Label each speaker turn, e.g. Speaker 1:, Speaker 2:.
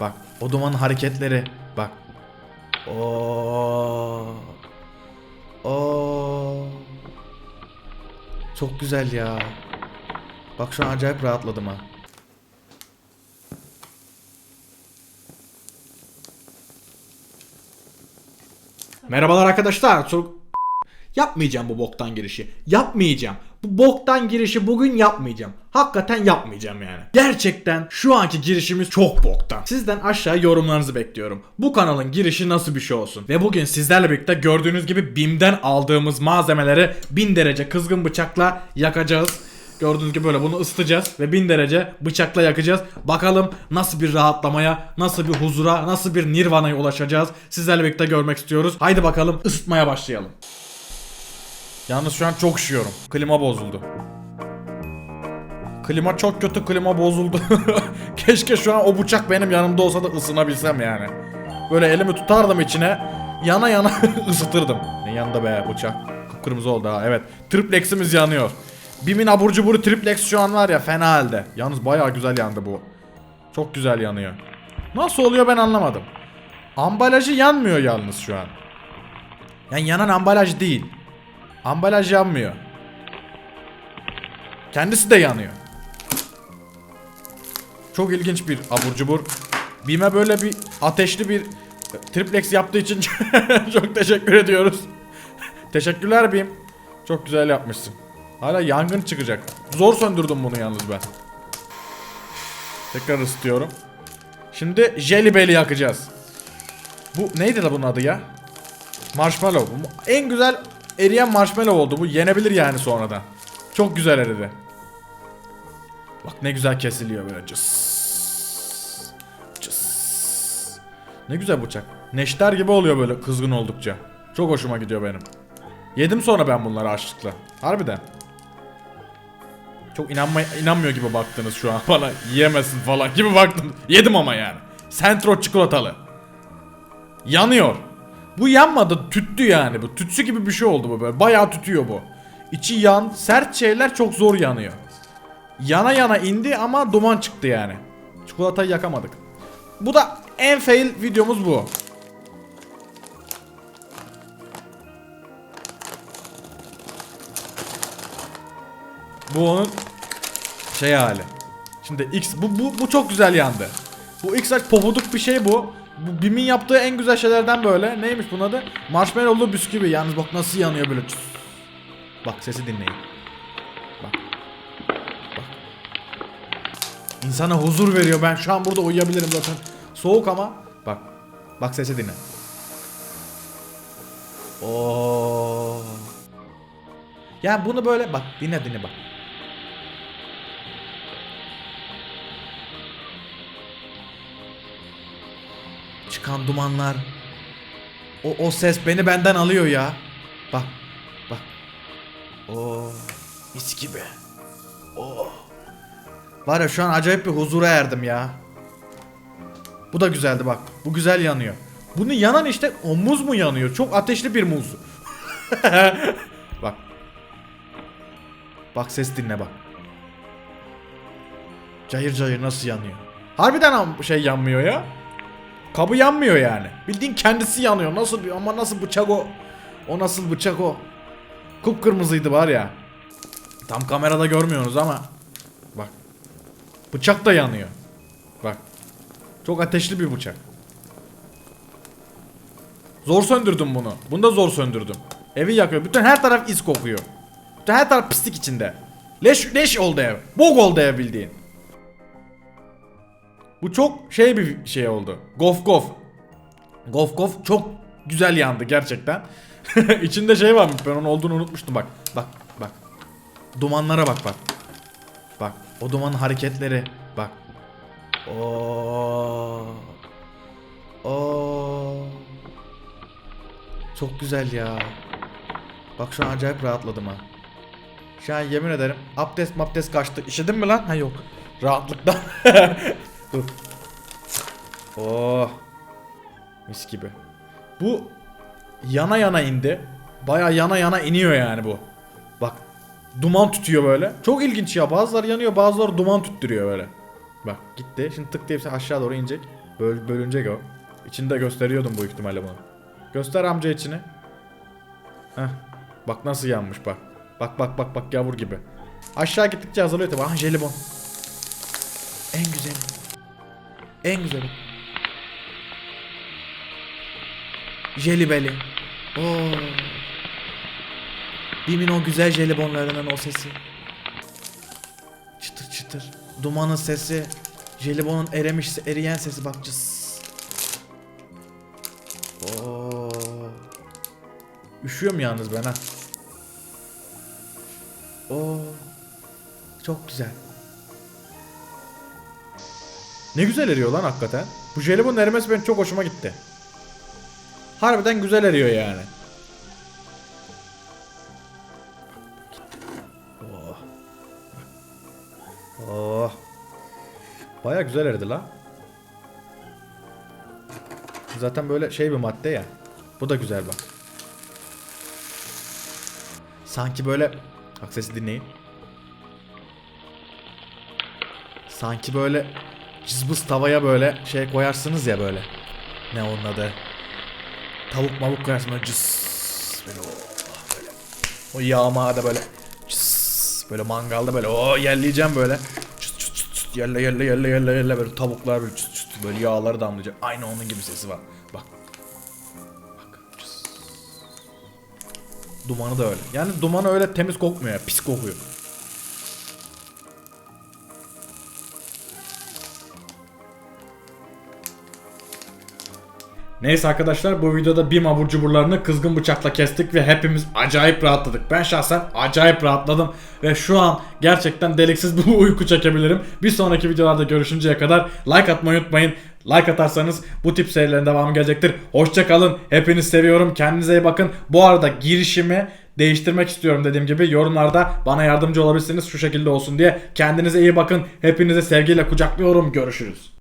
Speaker 1: Bak o dumanın hareketleri. Bak. Oo. Oo. Çok güzel ya. Bak şu an acayip rahatladım ha. Merhabalar arkadaşlar. Çok Yapmayacağım bu boktan girişi. Yapmayacağım. Bu boktan girişi bugün yapmayacağım. Hakikaten yapmayacağım yani. Gerçekten şu anki girişimiz çok boktan. Sizden aşağı yorumlarınızı bekliyorum. Bu kanalın girişi nasıl bir şey olsun? Ve bugün sizlerle birlikte gördüğünüz gibi BİM'den aldığımız malzemeleri 1000 derece kızgın bıçakla yakacağız. Gördüğünüz gibi böyle bunu ısıtacağız ve 1000 derece bıçakla yakacağız. Bakalım nasıl bir rahatlamaya, nasıl bir huzura, nasıl bir nirvana'ya ulaşacağız. Sizlerle birlikte görmek istiyoruz. Haydi bakalım ısıtmaya başlayalım. Yalnız şu an çok üşüyorum. Klima bozuldu. Klima çok kötü, klima bozuldu. Keşke şu an o bıçak benim yanımda olsa da ısınabilsem yani. Böyle elimi tutardım içine, yana yana ısıtırdım. Ne yanında be bıçak. Kıpkırmızı oldu ha, evet. Triplex'imiz yanıyor. Bimin abur cuburu triplex şu an var ya fena halde. Yalnız bayağı güzel yandı bu. Çok güzel yanıyor. Nasıl oluyor ben anlamadım. Ambalajı yanmıyor yalnız şu an. Yani yanan ambalaj değil. Ambalaj yanmıyor. Kendisi de yanıyor. Çok ilginç bir abur cubur. Bime böyle bir ateşli bir triplex yaptığı için çok teşekkür ediyoruz. Teşekkürler Bim. Çok güzel yapmışsın. Hala yangın çıkacak. Zor söndürdüm bunu yalnız ben. Tekrar ısıtıyorum. Şimdi jelly belly yakacağız. Bu neydi la bunun adı ya? Marshmallow. En güzel eriyen marshmallow oldu. Bu yenebilir yani sonradan. Çok güzel eridi. Bak ne güzel kesiliyor böyle. Cıs. Cıs. Ne güzel bıçak. Neşter gibi oluyor böyle kızgın oldukça. Çok hoşuma gidiyor benim. Yedim sonra ben bunları açlıkla. Harbiden. Çok inanma, inanmıyor gibi baktınız şu an bana. Yiyemezsin falan gibi baktın. Yedim ama yani. Centro çikolatalı. Yanıyor. Bu yanmadı tüttü yani bu. Tütsü gibi bir şey oldu bu böyle. Bayağı tütüyor bu. İçi yan, sert şeyler çok zor yanıyor. Yana yana indi ama duman çıktı yani. Çikolatayı yakamadık. Bu da en fail videomuz bu. Bu onun şey hali. Şimdi X bu bu bu çok güzel yandı. Bu X pofuduk bir şey bu. Bu Bim'in yaptığı en güzel şeylerden böyle. Neymiş bunun adı? Marshmallowlu bisküvi. Yalnız bak nasıl yanıyor böyle. Bak sesi dinleyin. Bak. Bak. İnsana huzur veriyor. Ben şu an burada uyuyabilirim zaten. Soğuk ama. Bak. Bak sesi dinle. Oo. Ya bunu böyle bak dinle dinle bak. Çıkan dumanlar. O, o ses beni benden alıyor ya. Bak. Bak. Oo. Mis gibi. Oo. Var ya şu an acayip bir huzura erdim ya. Bu da güzeldi bak. Bu güzel yanıyor. Bunu yanan işte o muz mu yanıyor? Çok ateşli bir muz. bak. Bak ses dinle bak. Cayır cayır nasıl yanıyor? Harbiden şey yanmıyor ya. Kabı yanmıyor yani. Bildiğin kendisi yanıyor. Nasıl bir ama nasıl bıçak o? O nasıl bıçak o? Kıpkırmızıydı var ya. Tam kamerada görmüyorsunuz ama. Bak. Bıçak da yanıyor. Bak. Çok ateşli bir bıçak. Zor söndürdüm bunu. Bunu da zor söndürdüm. Evi yakıyor. Bütün her taraf iz kokuyor. Bütün her taraf pislik içinde. Leş leş oldu ev. Bok oldu ev bildiğin. Bu çok şey bir şey oldu. Gof gof. Gof gof çok güzel yandı gerçekten. İçinde şey varmış ben onun olduğunu unutmuştum bak. Bak bak. Dumanlara bak bak. Bak o dumanın hareketleri bak. Oo. Oo. Çok güzel ya. Bak şu an acayip rahatladım ha. Şu an yemin ederim abdest mabdest kaçtı. İşedin mi lan? Ha yok. Rahatlıktan. Dur. Oh. Mis gibi. Bu yana yana indi. Baya yana yana iniyor yani bu. Bak. Duman tutuyor böyle. Çok ilginç ya. Bazıları yanıyor bazıları duman tüttürüyor böyle. Bak gitti. Şimdi tık diye aşağı doğru inecek. Böl bölünecek o. İçinde gösteriyordum bu ihtimalle bunu. Göster amca içini. Heh. Bak nasıl yanmış bak. Bak bak bak bak yavur gibi. Aşağı gittikçe azalıyor tabi. Ah jelibon. En güzeli. En güzeli. Jelibeli. Oo. Bimin o güzel jelibonlarının o sesi. Çıtır çıtır. Dumanın sesi. Jelibonun erimiş, eriyen sesi bak cız. Üşüyorum yalnız ben ha. Oo. Çok güzel. Ne güzel eriyor lan hakikaten. Bu jelibon erimesi benim çok hoşuma gitti. Harbiden güzel eriyor yani. Oh. Oh. Baya güzel eridi la. Zaten böyle şey bir madde ya. Bu da güzel bak. Sanki böyle bak sesi dinleyin. Sanki böyle cızbız tavaya böyle şey koyarsınız ya böyle. Ne onun adı? Tavuk mavuk koyarsın böyle cız böyle o böyle. O yağmağı da böyle cız böyle mangalda böyle o yerleyeceğim böyle. Çıt çıt çıt çıt yerle yerle yerle yerle yerle böyle tavuklar böyle çıt çıt böyle yağları damlayacak. Aynı onun gibi sesi var. Bak. Bak. Cız. Dumanı da öyle. Yani dumanı öyle temiz kokmuyor ya. Pis kokuyor. Neyse arkadaşlar bu videoda BİM abur cuburlarını kızgın bıçakla kestik ve hepimiz acayip rahatladık. Ben şahsen acayip rahatladım ve şu an gerçekten deliksiz bir uyku çekebilirim. Bir sonraki videolarda görüşünceye kadar like atmayı unutmayın. Like atarsanız bu tip serilerin devamı gelecektir. Hoşçakalın. Hepinizi seviyorum. Kendinize iyi bakın. Bu arada girişimi değiştirmek istiyorum dediğim gibi yorumlarda bana yardımcı olabilirsiniz şu şekilde olsun diye. Kendinize iyi bakın. Hepinizi sevgiyle kucaklıyorum. Görüşürüz.